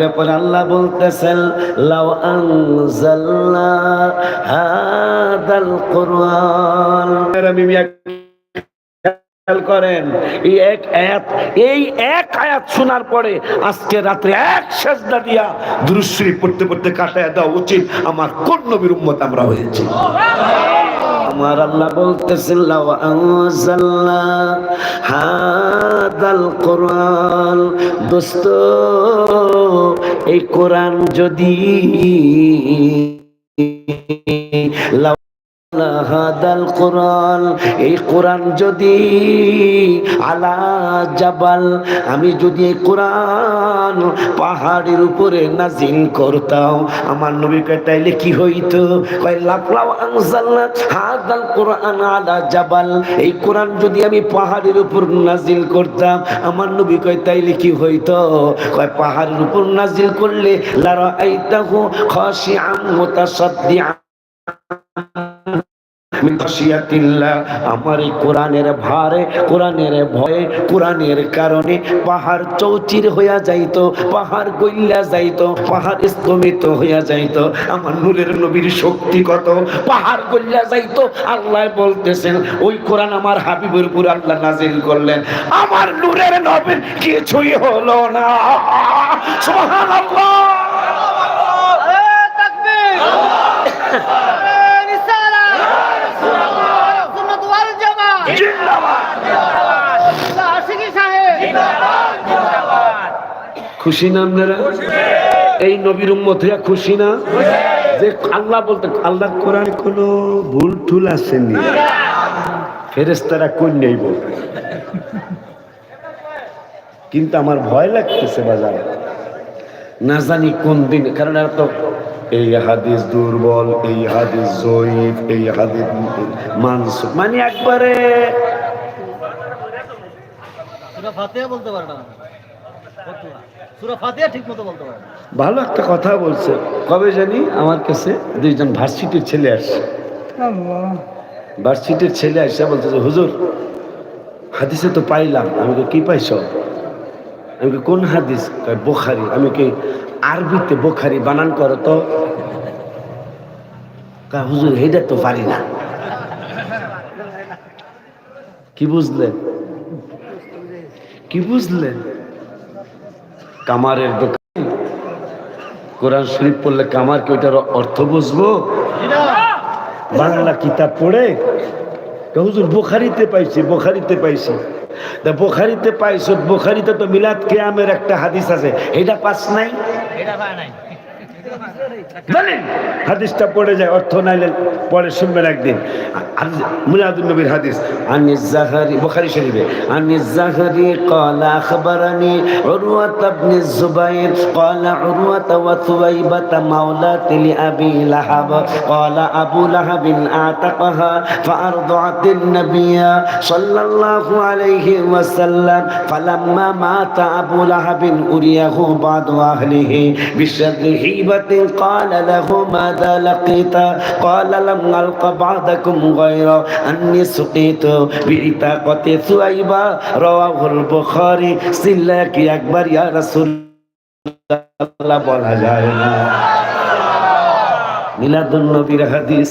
ব্যাপারে আল্লাহ বলতেছেন, লাউ আনজালনা হাদাল কোরআন। আমি করেন, এই এক আয়াত, এই এক আয়াত শোনার পরে আজকে রাত্রে এক সেজদা দিয়া দুরুশ্বরী পড়তে পড়তে কাটায় দেওয়া উচিত। আমার কোন নবীর উম্মত আমরা হয়েছি। আমার আল্লাহ বলতেছেন লাও আনজালনা হাদাল কোরআন। দোস্ত এই কোরআন যদি আমি যদি কোরআন পাহাড়ের উপরে নাজিল করতাম, আমার নবীকে তাইলে কি হইতো? হাদাল কোরআন আলা জাবাল, এই কোরআন যদি আমি পাহাড়ের উপর নাজিল করতাম, আমার নবী কয়, তাইলে কি হইতো? কয়, পাহাড়ের উপর নাজিল করলে লারা আইতাহু খাশিআম মুতাসাদ্দিআ আমার এই কোরআনের ভারে কোরআনের ভয়ে কোরআনের কারণে পাহাড় চৌচির হইয়া যাইতো পাহাড় গইলা যাইতো পাহাড় স্তমিত হইয়া যাইতো। আমার নূরের নবীর শক্তি কত? পাহাড় গইলা যাইতো। আল্লাহ বলতেছেন ওই কোরআন আমার হাবিবের উপর আল্লাহ নাজিল করলেন। আমার নূরের নবীর কিছুই হলো না। সুবহানাল্লাহ। খুশি না আপনারা? এই নবীর উম্মত হইয়া খুশি না? যে আল্লাহ বলতে, আল্লাহ কোরআন কোনো ভুল টুল আসেনি। ফেরেস্তারা কোন নেইব? কিন্তু আমার ভয় লাগতেছে বাজার। না জানি কোন দিন, কারণ এরা তো এই হাদিস দুর্বল, এই হাদিস জয়ীফ, এই হাদিস মানস মানে একবারে বলতে পারে না। বলতে ভালো একটা কথা বলছে। কবে জানি? আমার কাছে দুইজন ভার্সিটির ছেলে আসছে। ভার্সিটির ছেলে আসছে বলতেছে হুজুর হাদিসে তো পাইলাম। আমি তো কি পাইছ? আমি কি কোন হাদিস? বোখারি। আমি কি আরবিতে বোখারি বানান করো তো। কয়, হুজুর এইটা তো পারি না। কি বুঝলেন? কি বুঝলেন? কামারের দোকান। কোরআন শরীফ পড়লে কামার কি ওইটার অর্থ বুঝব? বাংলা কিতাব পড়ে? হুজুর, বোখারিতে পাইছি বোখারিতে পাইছি। তা বোখারিতে পাইছো, বোখারিতে তো মিলাদ কেয়ামের একটা হাদিস আছে। এটা পাস নাই? এটা নাই। জানেন হাদিসটা পড়ে যায় অর্থ নাইলে পরে শুনবেন একদিন মুরাদুল নবীর হাদিস আনি জাহারি বুখারী শরীফে আনি জাহারি قال اخبرني عروة بن الزبير قال عروة وثويبة مولاة لأبي لهب قال أبو لهب اعتقها فأرضعت النبي صلى الله عليه وسلم فلما مات أبو لهب أريه بعض أهله بشر هيبة قال له ماذا لقيت قال لم ألق بعدكم غير أني سقيت بعتاقة ثويبة رواه البخاري سلاك أكبر يا رسول الله বলা যায় না মিলাদুন নবীর হাদিস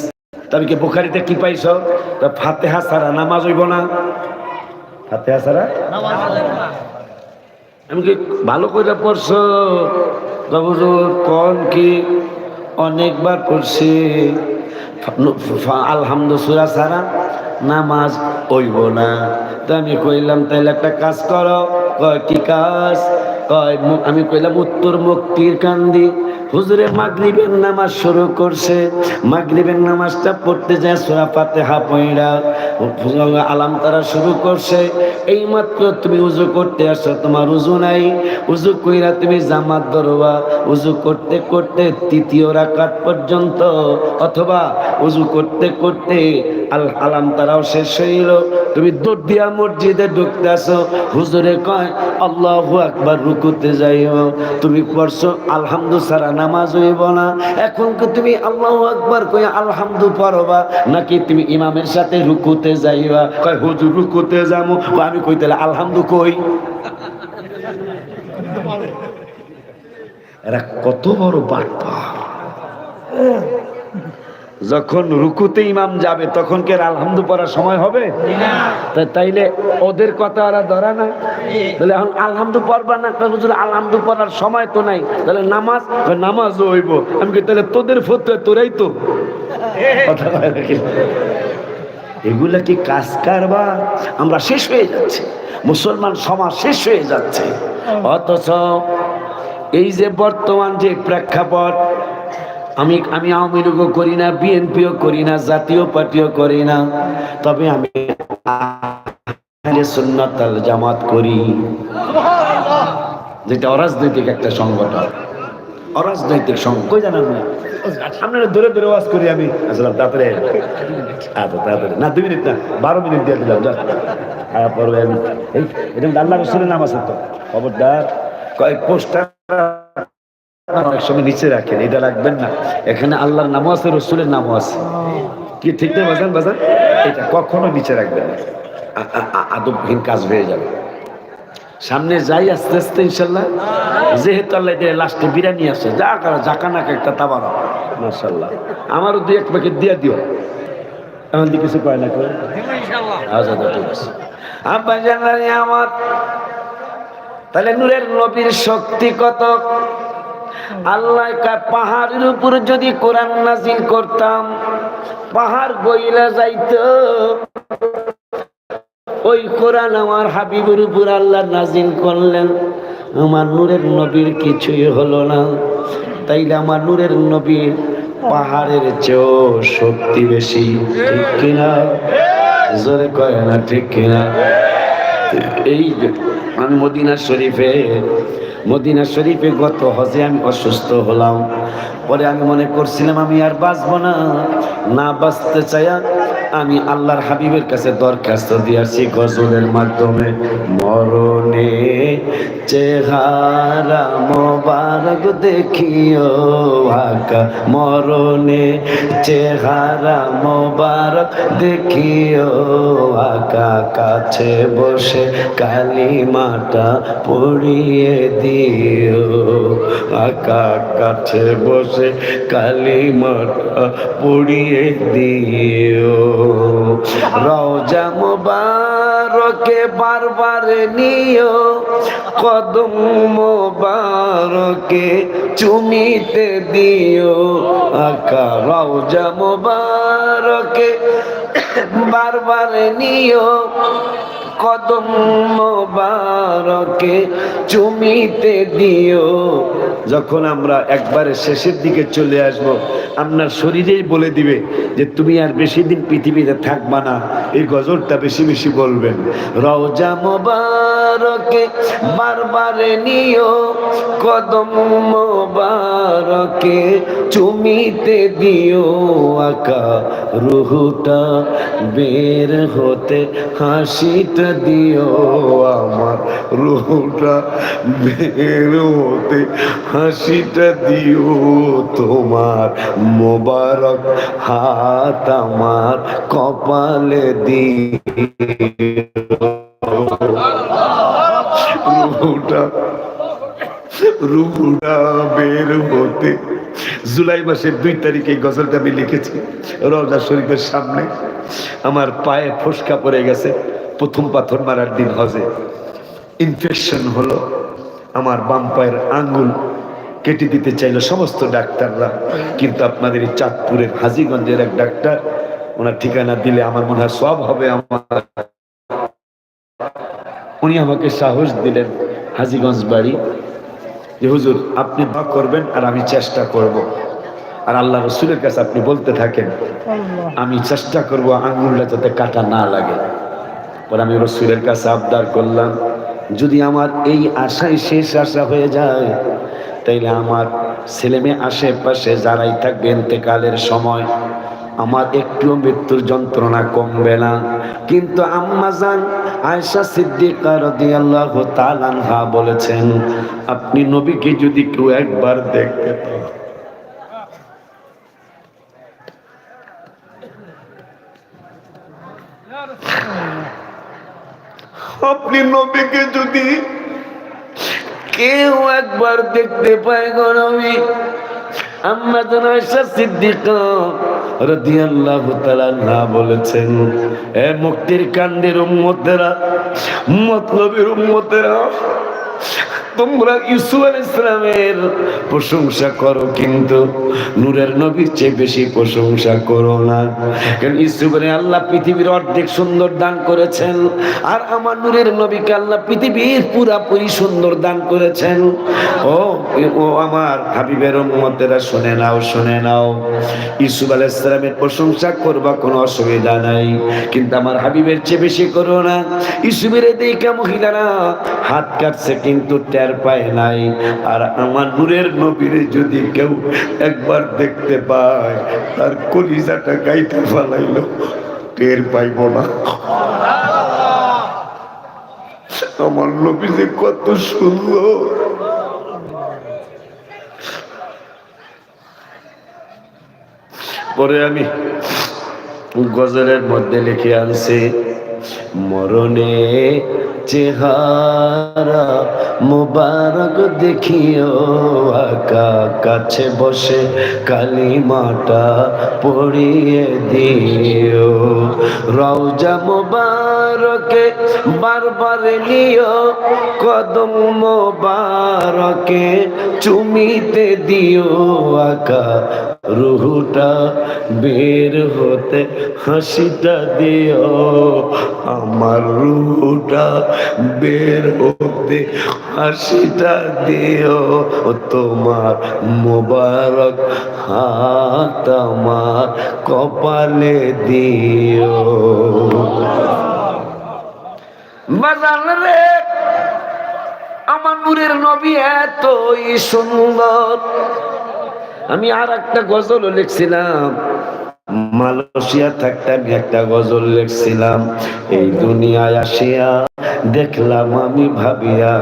তবে কি বুখারিতে কি পাইছো তো ফাতেহা ছাড়া নামাজ হইব না ফাতেহা ছাড়া নামাজ পড়ে না। আমি কি ভালো করে পড়ছো বাবুজুর, কন কি? অনেকবার পড়ছি। আলহামদুসুরা সারা নামাজ ওইব না। তো আমি কইলাম, তাইলে একটা কাজ করো। কি কাজ? কয় আমি কইলাম, উত্তর মুক্তির কান্দি। হুজুরে মাগরিবের নামাজ শুরু করছে। মাগরিবের নামাজটা পড়তে যায় সোরা ফাতেহা পইরা আলাম তারা শুরু করছে। এই মাত্র তুমি উজু করতে আসো তোমার উজু নাই। উজু কইরা তুমি জামাত ধরবা। উজু করতে করতে তৃতীয় রাকাত পর্যন্ত। অথবা উজু করতে করতে আল আলাম তারাও শেষ হইল। তুমি দৌড় দিয়া মসজিদে আসো। হুজুরে কয়, আল্লাহু আকবার, রুকুতে যাইও। তুমি পড়ছো, আলহামদু সারা নামাজ হইব না। এখন কি তুমি আল্লাহু আকবার কই আলহামদু পড়বা? নাকি তুমি ইমামের সাথে রুকুতে যাইবা? কয়, হুজুর, রুকুতে কয়, আমি কই, তাহলে আলহামদু কই? এরা কত বড় বাটপা যখন রুকুতে ইমাম যাবে, তখন কি আলহামদু পড়ার সময় হবে? তাইলে ওদের কথা ওরা ধরা না। তাহলে এখন আলহামদু পড়বা না? আলহামদু পড়ার সময় তো নাই। তাহলে নামাজ কয় নামাজও হইব। আমি কি তাহলে তোদের ফতুয়া তোরাই তো। কথা এগুলা কি কাজ কারবার আমরা শেষ হয়ে যাচ্ছে। মুসলমান সমাজ শেষ হয়ে যাচ্ছে। অথচ এই যে বর্তমান যে প্রেক্ষাপট আমি আমি আওয়ামী লীগও করি না, বিএনপিও করি না, জাতীয় পার্টিও করি না। তবে আমি সুন্নাত আল জামাত করি। যেটা অরাজনৈতিক একটা সংগঠন। অরাজনৈতিক সংগঠন কই জানান না আপনারা ধরে ধরে ওয়াজ করি আমি। আসলাম তাড়াতাড়ি আচ্ছা তাড়াতাড়ি। না, দুই মিনিট না, বারো মিনিট দিয়ে দিলাম যা পরে আমি এই, এটা আল্লাহ রসুলের নাম আছে তো। খবরদার। কয়েক পোস্টার অনেক সময় নিচে রাখেন এটা রাখবেন না। এখানে আল্লাহর নামও আছে রসুলের নামও আছে। কি ঠিক নেই বাজান বাজান? এটা কখনো নিচে রাখবেন না। আদবহীন কাজ হয়ে যাবে। সামনে যাই আস্তে আস্তে ইনশাল্লাহ। যেহেতু আল্লাহ লাস্টে বিরিয়ানি আসে যা করো জাকানাক একটা তাবার মার্শাল্লাহ আমারও দুই এক প্যাকেট দিয়ে দিও। এমন কিছু কয় না করে আচ্ছা আচ্ছা, ঠিক আছে। আব্বা জানানি আমার তাহলে নূরের নবীর শক্তি কত আল্লাহ পাহাড়ের উপর যদি কোরআন নাজিল করতাম, পাহাড় গইলা যাইতো। ওই কোরআন আমার হাবিবের উপর আল্লাহ নাজিল করলেন। আমার নূরের নবীর কিছুই হলো না। তাইলে আমার নূরের নবীর পাহাড়ের চেয়েও শক্তি বেশি, ঠিক কিনা? জোরে কয় না, ঠিক কিনা? এই আমি মদিনা শরীফে মদিনা শরীফে গত হজে আমি অসুস্থ হলাম। পরে আমি মনে করছিলাম আমি আর বাঁচবো না। না বাঁচতে চাইয়া আমি আল্লাহর হাবিবের কাছে দরখাস্ত দিয়েছি গজলের মাধ্যমে। মরণে চেহারা মোবারক দেখিও আকা মরণে চেহারা মোবারক দেখিও আকা কাছে বসে কালিমাটা পড়িয়ে দিও আকা কাছে বসে কালিমাটা পড়িয়ে দিও। রওজা মোবারকে বারবার নিও কদম মোবারকে চুমিতে দিও। আকা রওজা মোবারকে বারবার নিও কদম মোবারকে চুমিতে দিও। যখন আমরা একবারে শেষের দিকে চলে আসব, আপনার শরীরেই বলে দিবে যে, তুমি আর বেশি দিন পৃথিবীতে থাকবা না। এই গজলটা বেশি বেশি বলবেন। রওজা মোবারকে বারবারে নিও, কদম মোবারকে চুমিতে দিও। আকা রুহুটা বের হতে হাসিটা দিও আমার রুহুটা বের হতে হাসিটা দিও তোমার মোবারক হাত আমার কপালে দিও। রুহুটা বের হতে জুলাই মাসের দুই তারিখে গজলটা আমি লিখেছি রওজা শরীফের সামনে। আমার পায়ে ফসকা পড়ে গেছে। প্রথম পাথর মারার দিন হজে। ইনফেকশন হলো আমার বাম পায়ের আঙ্গুল কেটে দিতে চাইলো সমস্ত ডাক্তাররা। কিন্তু আপনাদের এই চাঁদপুরের হাজিগঞ্জের এক ডাক্তার ওনার ঠিকানা দিলে আমার মনে হয় সব হবে আমার। উনি আমাকে সাহস দিলেন হাজিগঞ্জ বাড়ি। যে হুজুর আপনি দোয়া করবেন আর আমি চেষ্টা করব। আর আল্লাহ রসুলের কাছে আপনি বলতে থাকেন আমি চেষ্টা করব আঙ্গুলটা যাতে কাটা না লাগে। পরে আমি রসুলের কাছে আবদার করলাম, যদি আমার এই আশাই শেষ আশা হয়ে যায়, তাইলে আমার ছেলে মেয়ে আশেপাশে যারাই থাকবে এতেকালের সময়, আমার একটুও মৃত্যুর যন্ত্রণা কমবে না। কিন্তু আম্মা জান আয়সা সিদ্দিকা বলেছেন, আপনি নবীকে যদি কেউ একবার দেখতে আপনি নবীকে যদি কেউ একবার দেখতে পায় গো নবী বলেছেন, এ মুক্তির কান্ডের উম্মতেরা, মতলবের উম্মতেরা তোমরা ইউসুফ আলাইহিস সালামের প্রশংসা করো, কিন্তু নূরের নবীর চেয়ে বেশি প্রশংসা করো না। কারণ ইউসুফের আল্লাহ পৃথিবীর অর্ধেক সুন্দর দান করেছেন, আর আমার নূরের নবীকে আল্লাহ পৃথিবীর পুরাপুরি সুন্দর দান করেছেন। ও ও আমার হাবিবের উম্মতেরা, শুনে নাও শুনে নাও। ইউসুফ আলাইহিস সালামের প্রশংসা করবা, কোনো অসুবিধা নাই। কিন্তু আমার হাবিবের চেয়ে বেশি করো না। ইউসুফের দিকে মহিলারা হাত কাটছে, কিন্তু টের পায় নাই। আর আমার নূরের নবীরে যদি কেউ একবার দেখতে পায়, তার কলিজাটা গাইতে ফালাইলো, টের পাইব না। আমার নবী যে কত সুন্দর। পরে আমি গজলের মধ্যে লিখে আনছি, মরণে চেহারা মুবারক দেখিও আকা কাছে বসে কালিমাটা পড়িয়ে দিও। রওজা মুবারকে বারবার নিও, কদম মুবারকে চুমিতে দিও আকা। রুহুটা বের হতে, হাসিটা দিও। আমার রুহুটা বের হতে, হাসিটা দিও। তোমার মোবারক হাত আমার কপালে দিও। বাজার রে। আমার নূরের নবী এতই সুন্দর। আমি আর একটা গজলও লিখছিলাম। মালয়েশিয়া থাকতে একটা গজল লিখছিলাম, এই দুনিয়ায় আসিয়া দেখলাম আমি ভাবিয়া,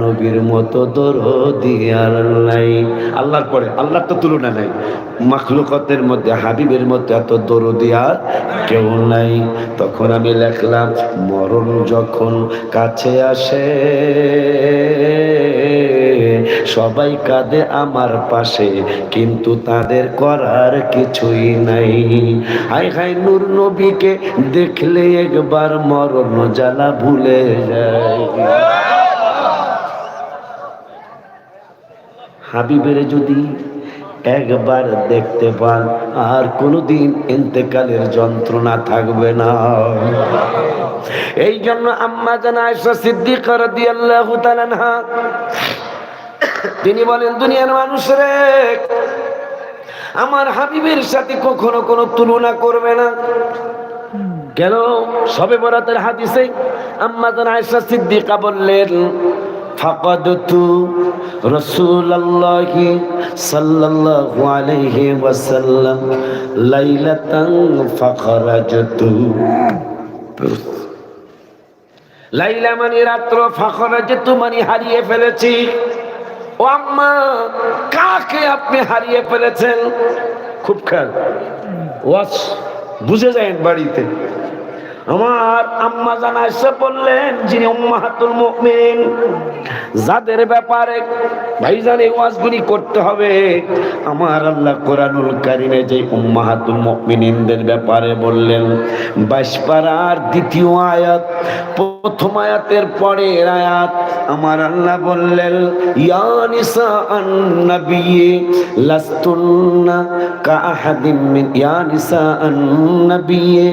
নবীর মতো দরদি নাই। আল্লাহর পরে, আল্লাহর তো তুলনা নাই। মাখলুকতের মধ্যে, হাবিবের মধ্যে এত দরদি আর কেউ নাই। তখন আমি লিখলাম, মরণ যখন কাছে আসে সবাই কাঁদে আমার পাশে, কিন্তু তাদের করার কিছুই নাই। হাই হাই নূর নবীকে দেখলে একবার মরণ জ্বালা ভুলে যায়। হাবিবের যদি একবার দেখতে পান, আর কোনোদিন ইন্তেকালের যন্ত্রণা থাকবে না। এই জন্য আম্মা জানা আয়সা সিদ্দিকা রাদিয়াল্লাহু তাআলা তিনি বলেন, দুনিয়ার মানুষরে আমার হাবিবের সাথে কখনো কোনো তুলনা করবে না। কেন? সবে বরাতের হাদিসে আম্মা জান আয়েশা সিদ্দিকা বললেন ফাকাদতু সাল্লাল্লাহু আলাইহি ওয়াসাল্লাম লাইলাতান লাইলা মানে রাত্র ফাখরাজতু মানে হারিয়ে ফেলেছি। ও আম্মা কাকে আপনি হারিয়ে ফেলেছেন? খুব খেয়াল। ওয়াস বুঝে যায় বাড়িতে। আমার আম্মা জানা এসে বললেন, যিনি উম্মাহাতুল মুমিন, যাদের ব্যাপারে ভাইজান এই ওয়াজগুলি করতে হবে, আমার আল্লাহ কোরআনুল কারিমে যে উম্মাহাতুল মুমিনিনদের ব্যাপারে বললেন বাইশ পারার দ্বিতীয় আয়াত, প্রথম আয়াতের পরের আয়াত, আমার আল্লাহ বললেন, ইয়া নিসা আন-নাবিয়্যি লাস্তুন্না কাআহাদিম মিন, ইয়া নিসা আন-নাবিয়্যি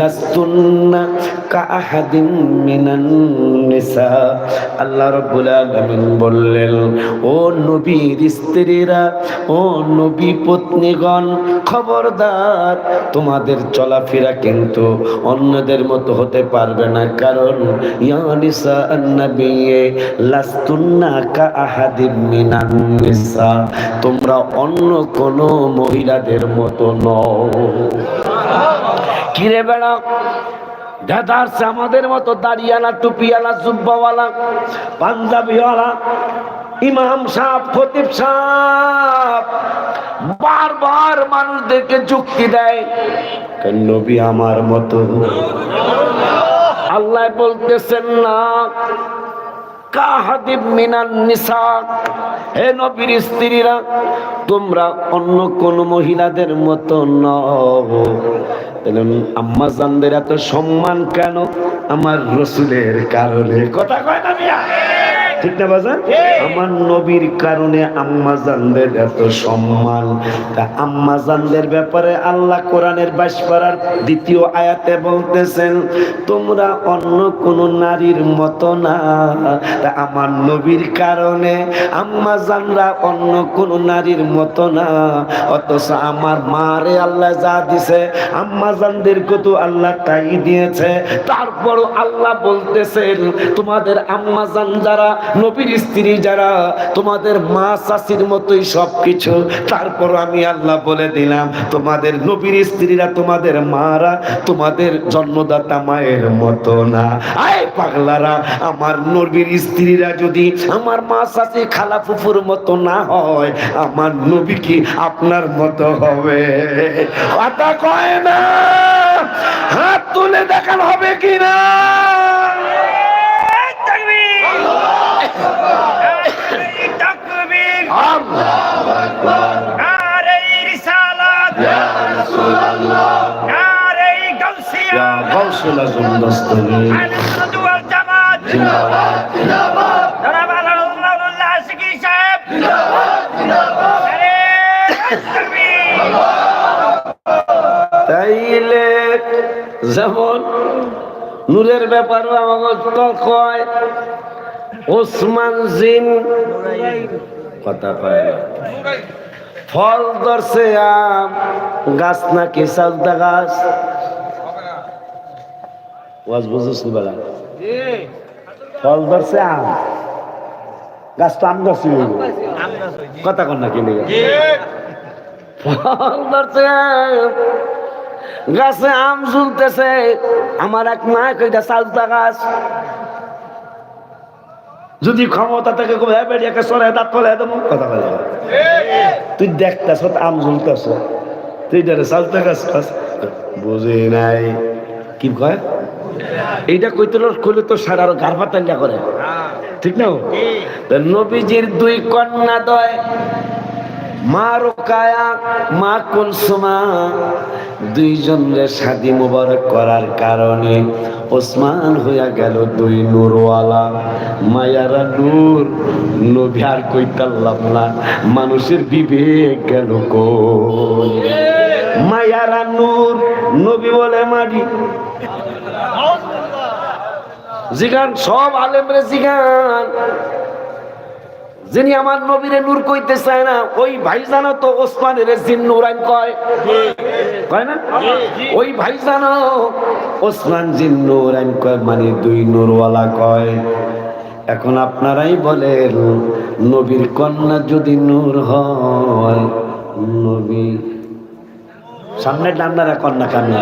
লাস্তুন্না আল্লাহ রাব্বুল আলামিন বললেন, ও নবীর স্ত্রীরা, ও নবী পত্নীগণ, খবরদার, তোমাদের চলাফেরা কিন্তু অন্যদের মতো হতে পারবে না। কারণ কাআহাদিম মিনান নিসা। তোমরা অন্য কোন মহিলাদের মতো নও। কিরে বেড়া আমাদের মতো দাড়িয়ালা টুপিয়ালা জুব্বাওয়ালা, পাঞ্জাবিওয়ালা, ইমাম সাহেব, খতিব সাহেব, বারবার মানুষদেরকে যুক্তি দেয় নবী আমার মতো? আল্লাহ বলতেছেন না স্ত্রীরা, তোমরা অন্য কোন মহিলাদের মতো সম্মান কেন? আমার রসুলের কারণে। কথা কয় না মিয়া? ঠিক না বাজান? আমার নবীর কারণে আম্মা জানদের এত সম্মান। তা আম্মা জানদের ব্যাপারে আল্লাহ কোরআনের বাইশ পাড়ার দ্বিতীয় আয়াতে বলতেছেন তোমরা অন্য কোন নারীর মতো না। তা আমার নবীর কারণে আম্মা জানরা অন্য কোন নারীর মতো না। অথচ আমার মারে আল্লাহ যা দিছে আম্মা জানদেরকে তো আল্লাহ তাই দিয়েছে। তারপরও আল্লাহ বলতেছেন তোমাদের আম্মা জান যারা নবীর স্ত্রী যারা, তোমাদের মা চাষির মতোই সব কিছু তারপর আমি আল্লাহ বলে দিলাম, তোমাদের নবীর স্ত্রীরা তোমাদের মারা তোমাদের জন্মদাতা মায়ের মতো না। আয় পাগলারা, আমার নবীর স্ত্রীরা যদি আমার মা চাষি খালা ফুফুর মতো না হয়, আমার নবী কি আপনার মতো হবে? কথা কয় না, হাত তুলে দেখান হবে কি না তাকবীর আল্লাহু আকবার নারে রিসালাত ইয়া রাসূলুল্লাহ নারে তাইলে যেমন নূরের ব্যাপারও আমাকে কয় ওসমান জিন, কথা কয় ফল ধরছে আম, গাছ নাকি সালদা গাছ? ওয়াজ বুঝিস নি বেলা? ফল ধরছে আম, গাছ তো আম গাছ কথা কন না কিনে ফল ধরছে গাছে আম ঝুলতেছে, আমার এক মা কইটা সালতা গাছ। যদি ক্ষমতা থাকে হ্যাঁ বেরিয়ে সরে দাঁত ফলে দেবো। কথা বলে তুই দেখতেছ আম ঝুলতেছ। তুই জানে সালতা গাছ খাস বুঝি নাই। কি কয়? এইটা কইতে কইলে তো সারা আরও গার পাতাল্লা করে। ঠিক না তা নবীজির দুই কন্যা দয় মা রোকায়া, মা কুলসুমা, দুইজনের শাদি মুবারক করার কারণে ওসমান হইয়া গেল দুই নূরওয়ালা। মায়ারা নূর, নবী আর কইতাল্লাম না, মানুষের বিবেক গেল কো মায়ারা নূর, নবী বলে মারি জিগান, সব আলেমরে জিগান। যিনি আমার নবীরে নূর কইতে চায় না, ওই ভাই জানো তো ওসমানের জিন নুরাইন কয়? কয় না? ওই ভাই জানো, ওসমান জিন কয় মানে দুই নূরওয়ালা কয়। এখন আপনারাই বলেন, নবীর কন্যা যদি নূর হয়, নবী সামনে ডান্নারা কন্যা, কান্না।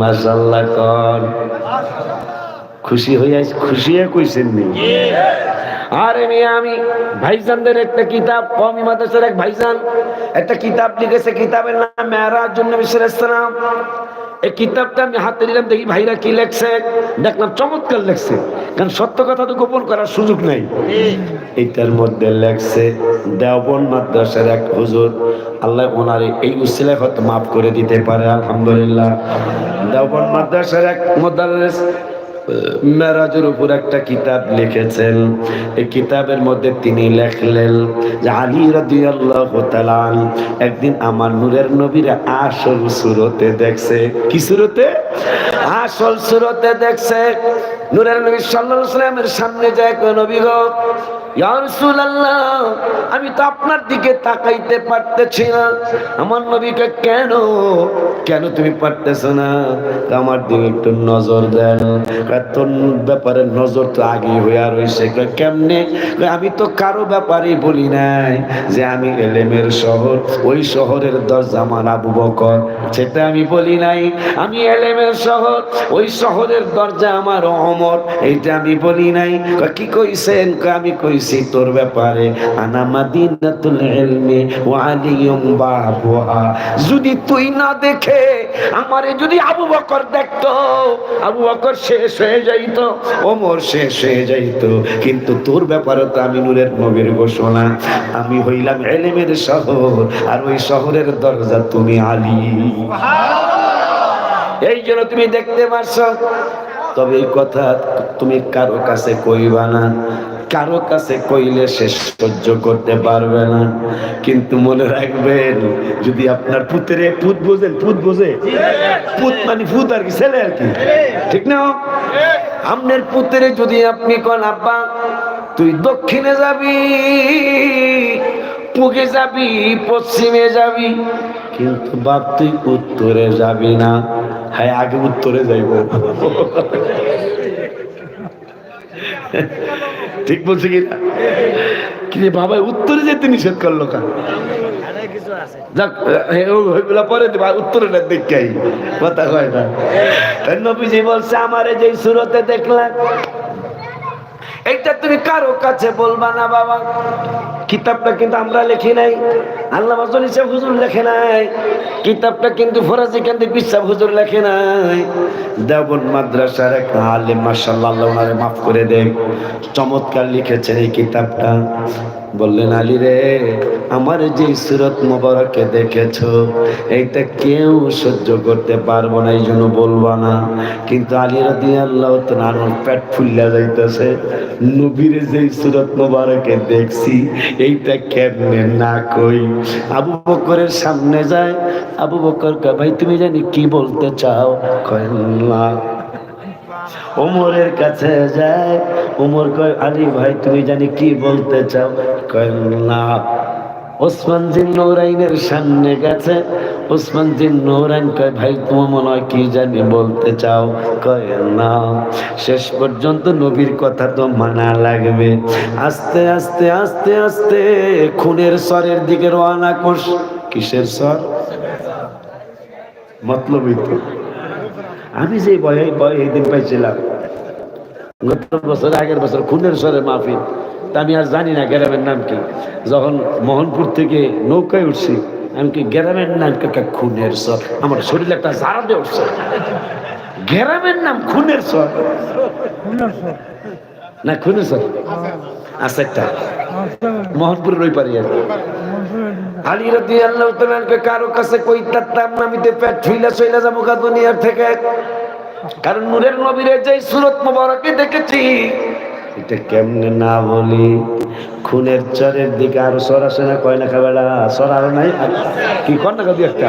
মাসাল্লাহ কর খুশি হইয়া খুশি কইছেন নি আরে মেয়ে, আমি ভাইজানদের একটা কিতাব কমি মাদ্রাসার এক ভাইজান, একটা কিতাব লিখেছে, কিতাবের নাম মেহরাজ জন্য ইসলাম এই কিতাবটা আমি হাতে নিলাম, দেখি ভাইরা কি লেখছে। দেখলাম চমৎকার লেখছে, কারণ সত্য কথা তো গোপন করার সুযোগ নাই। এইটার মধ্যে লেখছে দেওবন মাদ্রাসার এক হুজুর, আল্লাহ ওনার এই উসিলায় হয়তো মাফ করে দিতে পারে, আলহামদুলিল্লাহ। দেওবন মাদ্রাসার এক মোদারেস মেরাজের উপর একটা কিতাব লিখেছেন। এই কিতাবের মধ্যে তিনি লেখলেন যে, আলী রাদিয়াল্লাহু তাআলা একদিন আমার নূরের নবীর আসল সুরতে দেখছে। কি সুরতে? আসল সুরতে দেখছে। নূরের নবী সাল্লাল্লাহু আলাইহি সামনে যায় নবী গো আমি তো আপনার দিকে তাকাইতে পারতেছি না। আমার নবীকে কেন? কেন তুমি পারতেছো না? আমার দিকে একটু নজর দেন। তোর ব্যাপারে নজর তো আগে হইয়া রয়েছে কেমনে? আমি তো কারও ব্যাপারে বলি নাই যে আমি এলেমের শহর, ওই শহরের দরজা আমার আবু বকর। সেটা আমি বলি নাই। আমি এলেমের শহর, ওই শহরের দরজা আমার অমর। এইটা আমি বলি নাই। কি কইছেন? আমি কই কইছি তোর ব্যাপারে। আনা ইলমি ওয়া আলিয়ুম বাবুহা যদি তুই না দেখে, আমারে যদি আবু বকর দেখতো, আবু বকর শেষ হয়ে যাইতো, ওমর শেষ হয়ে যাইতো। কিন্তু তোর ব্যাপারে তো আমি নূরের নবীর ঘোষণা। আমি হইলাম এলেমের শহর, আর ওই শহরের দরজা তুমি আলী। এই জন্য তুমি দেখতে পারছ। তবে এই কথা তুমি কারও কাছে কইবা না। কারও কাছে কইলে সে সহ্য করতে পারবে না। কিন্তু মনে রাখবেন, যদি আপনার পুত্রে পুত বোঝেন, পুত বোঝে। পুত মানে পুত আর কি, ছেলে আর কি। ঠিক না? আপনার পুত্রে যদি আপনি কন, আব্বা, তুই দক্ষিণে যাবি পুকে যাবি, পশ্চিমে যাবি। কিন্তু বাপ, তুই উত্তরে যাবি না। হ্যাঁ আগে উত্তরে যাইব। ঠিক বলছি কি না? কি রে বাবা, উত্তরে যেতে নিষেধ করল কেন? যাক পরে উত্তরে না। আমারে যেই সুরতে দেখলাম এইটা তুমি কারও কাছে বলবা না, বাবা। কিতাবটা কিন্তু আমরা লিখি নাই। আল্লাহ মাজল ইসা হুজুর লেখে নাই। কিতাবটা কিন্তু ফরাজি কান্দি বিশ্বাস হুজুর লেখে নাই। দেবন মাদ্রাসার এক আলেম মাসাল্লাহ মাফ করে দেন। চমৎকার লিখেছেন এই কিতাবটা। বললেন, আলী রে, আমার যে সুরত মোবারকে দেখেছ, এইটা কেউ সহ্য করতে পারব না এই জন্য বলব না। কিন্তু আলী রাদি আল্লাহ আমার পেট ফুল্লা যাইতেছে। যেই সুরত মোবারকে দেখছি এইটা কেমনে না কই? আবু বকরের সামনে যায় আবু বকর কয়, ভাই তুমি জানি কি বলতে চাও? কয় ওমরের কাছে যায় ওমর কয় আলী ভাই তুমি জানি কি বলতে চাও? কয় না ওসমান জিন নৌরাইনের সামনে গেছে। ওসমান জিন নৌরাইন কয়, ভাই, তোমার মনে হয় কি জানি বলতে চাও? কয়, না, শেষ পর্যন্ত নবীর কথা তো মানা লাগবে। আস্তে আস্তে আস্তে আস্তে খুনের স্বরের দিকে রওনা কোষ কিসের স্বর? মতলবই তো। আমি যে বয়ে বয় এই দিন পাইছিলাম। গত বছর, আগের বছর খুনের স্বরে মাহফিল। তা আমি আর জানি না গ্রামের নাম কি। যখন মোহনপুর থেকে নৌকায় উঠছি আমি কি গ্রামের নাম কাকা খুনের স্বর। আমার শরীরে একটা জারা দিয়ে উঠছে। গ্রামের নাম খুনের স্বর? না খুনের স্বর। আছে একটা। মোহনপুরের ওই পারি আর। আলী রাদি আল্লাহ কারও কাছে কই তার নামিতে পেট ফুইলা চইলা যাব দুনিয়ার থেকে। কারণ নূরের নবীরে যে সুরত মোবারকে দেখেছি এটা কেমনে না বলি? খুনের চরের দিকে আরও সর আসে না, কয় না খাবেলা, সর আরও নাই। কি কর না কদি একটা?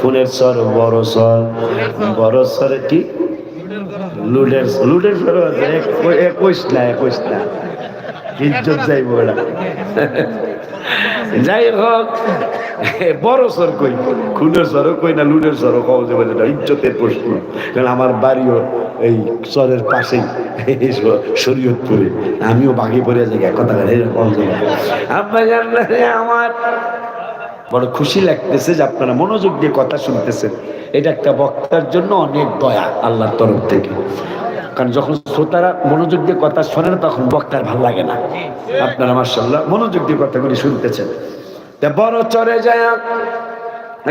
খুনের সর, বড় সর। বড় সরে কি? লুডের লুডের সর একুশ না একুশ না। ইজ্জত যাইব ওরা যাই হোক বড় সর কই? খুনের সরও কই না লুডের সরও কও যে বলে না, ইজ্জতের প্রশ্ন। কারণ আমার বাড়িও এই সরের পাশেই শরীয়তপুরে। আমিও বাঘে পড়ে যাই কথা এরকম আপনার আমার। বড় খুশি লাগতেছে যে আপনারা মনোযোগ দিয়ে কথা শুনতেছেন। এটা একটা বক্তার জন্য অনেক দয়া আল্লাহর তরফ থেকে। কারণ যখন শ্রোতারা মনোযোগ দিয়ে কথা শোনে না তখন বক্তার ভালো লাগে না। আপনারা মার্শাল্লাহ মনোযোগ দিয়ে কথাগুলি শুনতেছেন। বড় চরে যায়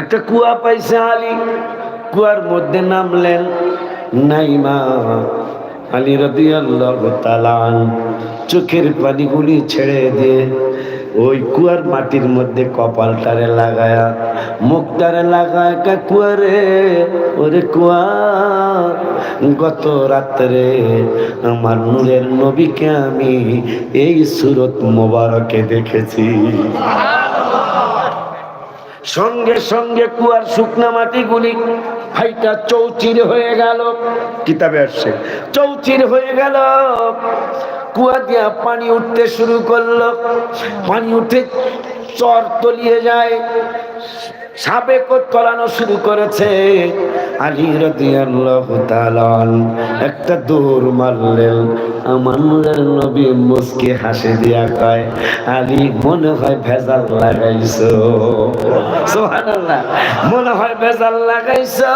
একটা কুয়া পাইছে আলী। কুয়ার মধ্যে নামলেন নাইমা আলী রদি আল্লাহ চোখের পানিগুলি ছেড়ে দিয়ে ওই কুয়ার মাটির মধ্যে কপালটারে লাগায়া, মুখটারে লাগায় কুয়ারে, ওরে কুয়া। গত রাত্রে আমার নূরের নবীকে আমি এই সুরত মোবারকে দেখেছি। সঙ্গে সঙ্গে কুয়ার শুকনা মাটিগুলি হাইটা চৌচির হয়ে গেল। কিতাবে আসছে। চৌচির হয়ে গেল। কুয়া দিয়া পানি উঠতে শুরু করল। পানি উঠে চর তলিয়ে যায়। সাপে কলানো শুরু করেছে আলী রাদিয়াল্লাহু তাআলা একটা দৌড় মারলেন আমার নবী মুস্কি হাসি দিয়া কয়, আলী, মনে হয় ভেজাল লাগাইছো। মনে হয় ভেজাল লাগাইছো।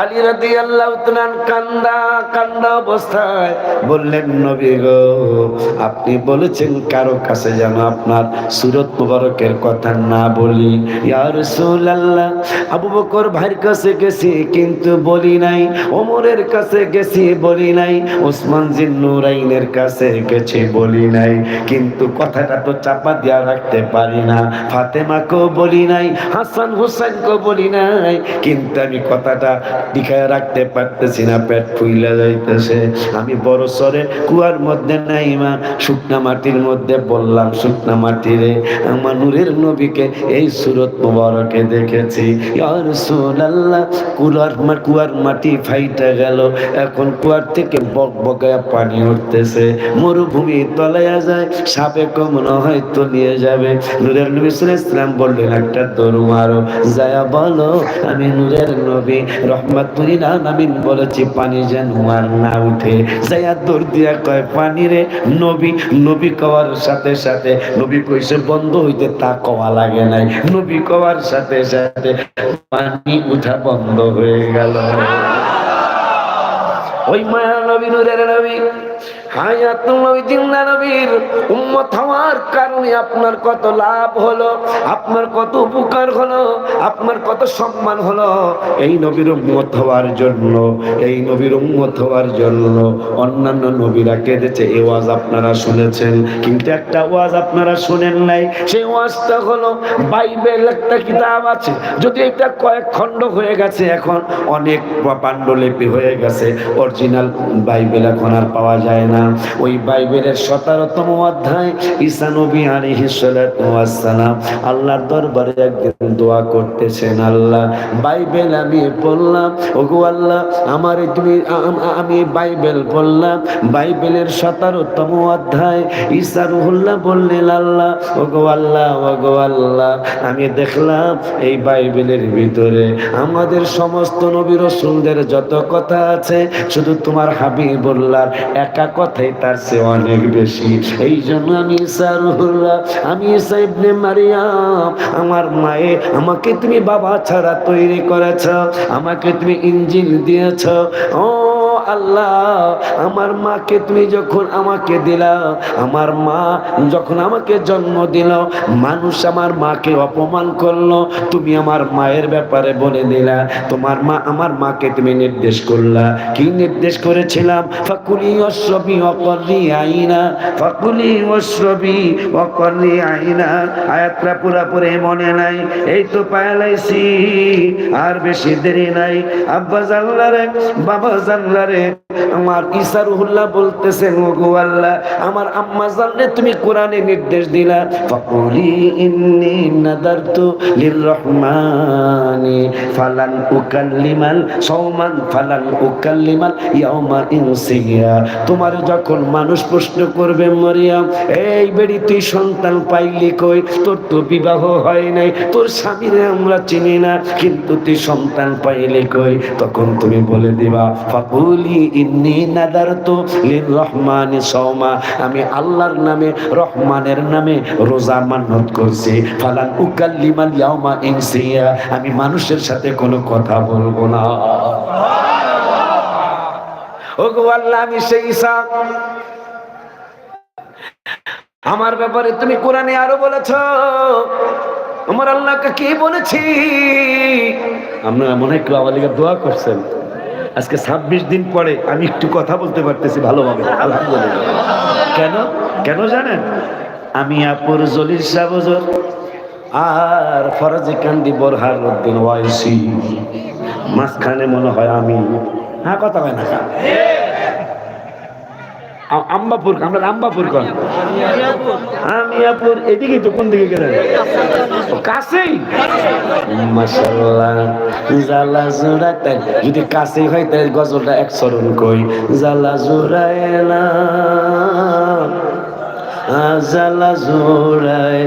আলী রাদিয়াল্লাহু তাআলা কান্দা কান্দা অবস্থায় বললেন, নবী গো, আপনি বলেছেন কারও কাছে যেন আপনার সুরত মুবারকের কথা না বলি। আবু বকর ভাইয়ের কাছে গেছি, কিন্তু বলি নাই, ওমরের কাছে গেছি, বলি নাই, ওসমান কাছে গেছি, বলি নাই, কিন্তু কথাটা তো চাপা দিয়া রাখতে পারি না। ফাতেমাকেও বলি নাই, হাসান বলি নাই, কিন্তু আমি কথাটা টিকায় রাখতে পারতেছি না, পেট ফুইলা যাইতেছে। আমি বড় সরে কুয়ার মধ্যে নাই মা শুকনা মাটির মধ্যে বললাম, শুকনা মাটিরে, আমার নূরের নবীকে এই সুরত মুবারকে দেখেছি। রাসূলুল্লাহ, কুয়ার মা, কুয়ার মাটি ফাইটা গেল। এখন কুয়ার থেকে বক বকায়া পানি উঠতেছে। মরুভূমি তলায়া যায়, সাপে কমন হয়তো নিয়ে যাবে। নূরের নবী সাল্লাম বললেন, একটা দৌড় মারো। যায়া বলো, আমি নূরের নবী রহমাতুল আলামিন বলেছি, পানি যেন আর না উঠে। যায়া দৌড় দিয়া কয়, পানি রে নবী নবী কওয়ার সাথে সাথে, নবী কইছে, বন্ধ হইতে তা কওয়া লাগে নাই। নবী কওয়ার সাথে সাথে পানি উঠা বন্ধ হয়ে গেল। ওই মায়া নবী নূরের নবী হায়াত নবীর উম্মত হওয়ার কারণে আপনার কত লাভ হলো, আপনার কত উপকার হলো, আপনার কত সম্মান হলো। এই নবীর উম্মত হওয়ার জন্য, এই নবীর উম্মত হওয়ার জন্য অন্যান্য নবীরা কেঁদেছে। এই ওয়াজ আপনারা শুনেছেন, কিন্তু একটা ওয়াজ আপনারা শুনেন নাই। সেই ওয়াজটা হলো, বাইবেল একটা কিতাব আছে, যদি এটা কয়েক খণ্ড হয়ে গেছে, এখন অনেক পাণ্ডুলিপি হয়ে গেছে। অরিজিনাল বাইবেল এখন আর পাওয়া যায় না। ওই বাইবেলের সতেরোতম অধ্যায় ঈসা নবী আলাইহিস সালাতু ওয়াস সালাম আল্লাহর দরবারে একদিন দোয়া করতেছেন, আল্লাহ, বাইবেল আমি পড়লাম। ওগো আল্লাহ, আমারে তুমি, আমি বাইবেল পড়লাম। বাইবেলের সতেরোতম অধ্যায় ঈসা রুহুল্লাহ বললেন, আল্লাহ, ওগো আল্লাহ ওগো আল্লাহ, আমি দেখলাম এই বাইবেলের ভিতরে আমাদের সমস্ত নবী রসুলদের যত কথা আছে, শুধু তোমার হাবিবুল্লাহর একা কথাই তার চেয়ে অনেক বেশি। এই জন্য আমি ঈসা আমি ইসা ইবনে মারিয়াম, আমার মায়ে আমাকে তুমি বাবা ছাড়া তৈরি করেছ, আমাকে তুমি ইঞ্জিন দিয়েছ। ও আল্লাহ আমার মাকে তুমি যখন আমাকে দিলা, আমার মা যখন আমাকে জন্ম দিল, মানুষ আমার মাকে অপমান করল, তুমি আমার মায়ের ব্যাপারে বলে দিলা, তোমার মা আমার মাকে তুমি নির্দেশ করলা। কি নির্দেশ করেছিলাম? ফাকুলি অশ্রবি অকর্রি আইনা, ফাকুলি অশ্রবি অকর্রি আইনা। আয়াতটা পুরাপুরি মনে নাই, এই তো পায়ালাইছি আর বেশি দেরি নাই। আব্বা জানলারে, বাবা জানলারে padre আমার বলতেছেন, ওগো আল্লাহ, আমার আম্মা জানলে তুমি কোরআনে নির্দেশ দিলা। ফাকুলি ইন্নি নাদারতু ফালান উকাল্লিমাল ফালান উকাল্লিমাল ইয়াউমা ইনসিয়া তোমার যখন মানুষ প্রশ্ন করবে, মরিয়াম, এই বেড়ি তুই সন্তান পাইলি কই? তোর তো বিবাহ হয় নাই, তোর স্বামীরে আমরা চিনি না, কিন্তু তুই সন্তান পাইলি কই? তখন তুমি বলে দিবা, ফাকুলি ইন্নি নাদারতু লিররহমানি সৌমা আমি আল্লাহর নামে, রহমানের নামে রোজা মান্নত করছি। ফালান উকাল্লিমাল ইয়াউমা ইনসিয়া। আমি মানুষের সাথে কোনো কথা বলব না। ওগো আল্লাহ, আমি সেই ঈসা আমার ব্যাপারে তুমি কোরআনে আরও বলেছ। আমার আল্লাহকে কি বলেছি? আপনারা মনে হয় কেউ দোয়া করছেন। আজকে ছাব্বিশ দিন পরে আমি একটু কথা বলতে পারতেছি ভালোভাবে, আলহামদুলিল্লাহ। কেন? কেন জানেন? আমি আপুর জলির সাবজর আর ফরাজি কান্দি বরহার উদ্দিন ওয়াইসি। মাঝখানে মনে হয় আমি। হ্যাঁ কথা হয় না আম্বাপুর, আমরা আম্বাপুর কন এদিকে তো কোন দিকে গেলেন? কাছেই। যদি কাছেই হয়, তাহলে গজলটা এক চরণ কই জালা জোড়ায় না। জালা জোড়ায়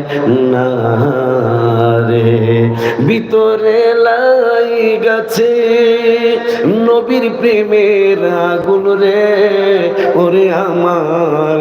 না রে ভিতরে লাই গেছে নবীর প্রেমের আগুন রে ওরে আমার